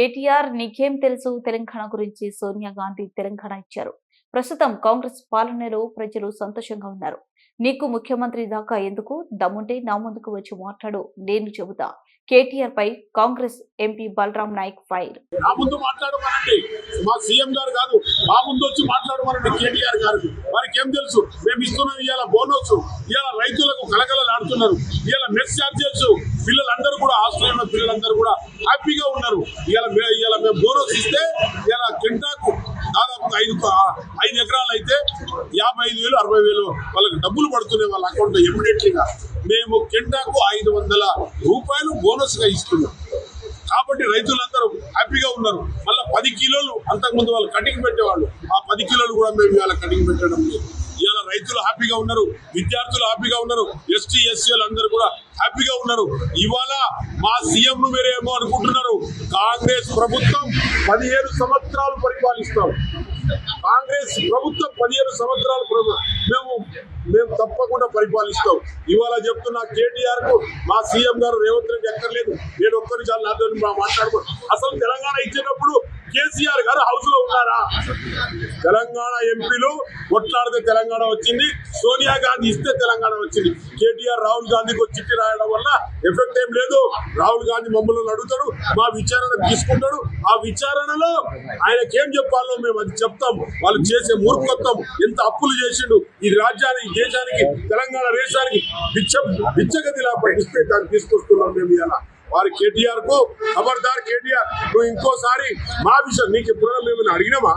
కేటీఆర్ నీకేం తెలుసు? తెలంగాణ గురించి సోనియా గాంధీ తెలంగాణ ఇచ్చారు. ప్రస్తుతం కాంగ్రెస్ పాలనలో ప్రజలు సంతోషంగా ఉన్నారు. నీకు ముఖ్యమంత్రి దాకా ఎందుకు? దమ్ముంటే నా ముందుకు వచ్చి మాట్లాడు. నేను చెబుతా. కేటీఆర్ పై కాంగ్రెస్ ఎంపీ బలరాం నాయక్ ఫైర్. నా ముందు మాట్లాడమనండి. మా సీఎం గారు కాదు మా ముందు వచ్చి మాట్లాడమనండి కేటీఆర్ గారు. వారికి ఏం తెలుసు? మేము ఇస్తున్నాం ఇవాళ బోనస్. ఇవాళ రైతులకు కలకలలాడుతున్నారు ఇవాళ మెస్ ఛార్జెస్ పిల్లలందరూ కూడా హాస్టల్ ఉన్న పిల్లలందరూ కూడా హ్యాపీగా ఉన్నారు. ఇలా మే- మేము బోనస్ ఇస్తే ఇలా కింటాకు దాదాపు ఐదు ఐదు ఎకరాలు అయితే యాభై ఐదు వేలు అరవై వేలు వాళ్ళకి డబ్బులు పడుతున్నాయి వాళ్ళ అకౌంట్లో ఇమ్మీడియట్లీగా. మేము కింటాకు ఐదు వందల రూపాయలు బోనస్గా ఇస్తున్నాం. కాబట్టి రైతులందరూ హ్యాపీగా ఉన్నారు. మళ్ళీ పది కిలోలు అంతకుముందు వాళ్ళు కటింగ్ పెట్టేవాళ్ళు. ఆ పది కిలోలు కూడా మేము ఇవాళ కటింగ్ పెట్టడం లేదు. రైతులు హ్యాపీగా ఉన్నారు విద్యార్థులు హ్యాపీగా ఉన్నారు ఎస్టీ ఎస్సీలు అందరూ కూడా హ్యాపీగా ఉన్నారు. ఇవాళ మా సీఎం ను మీరేమో అనుకుంటున్నారు కాంగ్రెస్ ప్రభుత్వం పదిహేను సంవత్సరాలు పరిపాలిస్తాం. కాంగ్రెస్ ప్రభుత్వం పదిహేను సంవత్సరాలు మేము మేము తప్పకుండా పరిపాలిస్తాం. ఇవాళ చెప్తున్న కేటీఆర్కు మా సీఎం గారు రేవంత్ రెడ్డి ఎక్కర్లేదు. నేను ఒక్కరి చాలా నాతో మాట్లాడుకో. అసలు తెలంగాణ ఇచ్చేటప్పుడు కేసీఆర్ గారు హౌస్లో ఉన్నారా? తెలంగాణ ఎంపీలు కొట్లాడితే తెలంగాణ వచ్చింది సోనియా గాంధీ ఇస్తే తెలంగాణ వచ్చింది. కేటీఆర్ రాహుల్ గాంధీకి చిట్టి రాయడం వల్ల ఎఫెక్ట్ ఏం లేదు. రాహుల్ గాంధీ మమ్మల్ని అడుగుతాడు మా విచారణ తీసుకుంటాడు. ఆ విచారణలో ఆయనకి ఏం చెప్పాలో మేము అది చెప్తాం. వాళ్ళు చేసే మూర్ఖత్వం ఎంత అప్పులు చేసిండు ఈ రాజ్యానికి దేశానికి తెలంగాణ దేశానికి బిచ్చ బిచ్చగతిలా పట్టిస్తే దాన్ని తీసుకొస్తున్నాం మేము ఇలా వారి కేటీఆర్కు ఖబర్దార్ కేటీఆర్ నువ్వు ఇంకోసారి మా విషయం నీకు ఎప్పుడైనా మేము అడిగినామా